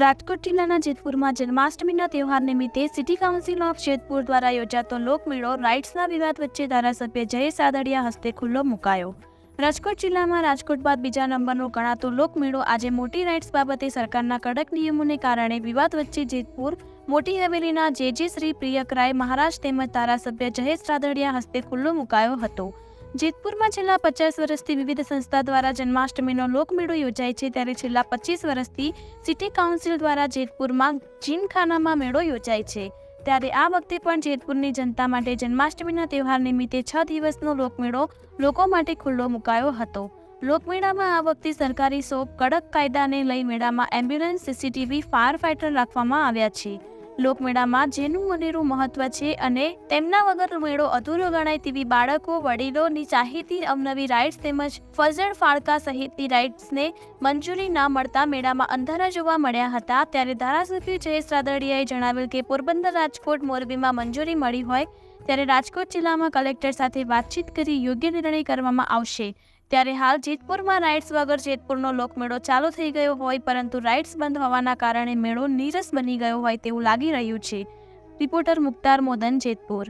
રાજકોટ જિલ્લાના જેતપુરમાં જન્માષ્ટમીના તહેવાર નિમિત્તે સિટી કાઉન્સિલ ઓફ જેતપુર દ્વારા યોજાતો લોકમેળો રાઇટ્સના વિવાદ વચ્ચે ધારાસભ્ય જયેશ સાદડિયા હસ્તે ખુલ્લો મુકાયો. રાજકોટ જિલ્લામાં રાજકોટ બાદ બીજા નંબરનો ગણાતો લોકમેળો આજે મોટી રાઇટ્સ બાબતે સરકારના કડક નિયમોને કારણે વિવાદ વચ્ચે જેતપુર, મોટી હવેલીના જે જે શ્રી પ્રિયકરાય મહારાજ તેમજ ધારાસભ્ય જયેશ રાદડિયા હસ્તે ખુલ્લો મુકાયો હતો. જેતપુરમાં છેલ્લા પચાસ વર્ષથી વિવિધ સંસ્થા દ્વારા જન્માષ્ટમીનો લોકમેળો યોજાય છે ત્યારે છેલ્લા પચીસ વર્ષથી સિટી કાઉન્સિલ દ્વારા જેતપુરમાં જીનખાનામાં મેળો યોજાય છે. ત્યારે આ વખતે પણ જેતપુરની જનતા માટે જન્માષ્ટમીના તહેવાર નિમિત્તે છ દિવસનો લોકમેળો લોકો માટે ખુલ્લો મુકાયો હતો. લોકમેળામાં આ વખતે સરકારી શોપ, કડક કાયદાને લઈ મેળામાં એમ્બ્યુલન્સ, સીસીટીવી ફાયર ફાઇટર રાખવામાં આવ્યા છે. લોકમેળામાં જેનું અનેરું મહત્વ છે અને તેમના વગર મેળો અધૂરો ગણાય તેવી બાળકો, વડીલોની ચાહીતી, અવનવી રાઇડ્સ તેમજ ફજળ ફાળકા સહિતની રાઇડ્સને મંજૂરી ના મળતા મેળામાં અંધારા જોવા મળ્યા હતા. ત્યારે ધારાસભ્ય જયેશ રાદડિયાએ જણાવ્યું કે પોરબંદર રાજકોટ મોરબીમાં મંજૂરી મળી હોય ત્યારે રાજકોટ જિલ્લામાં કલેક્ટર સાથે વાતચીત કરી યોગ્ય નિર્ણય કરવામાં આવશે. ત્યારે હાલ જેતપુરમાં રાઇડ્સ વગર જેતપુરનો લોકમેળો ચાલુ થઈ ગયો હોય પરંતુ રાઇડ્સ બંધ હોવાના કારણે મેળો નીરસ બની ગયો હોય તેવું લાગી રહ્યું છે. રિપોર્ટર મુક્તાર મોદન જેતપુર.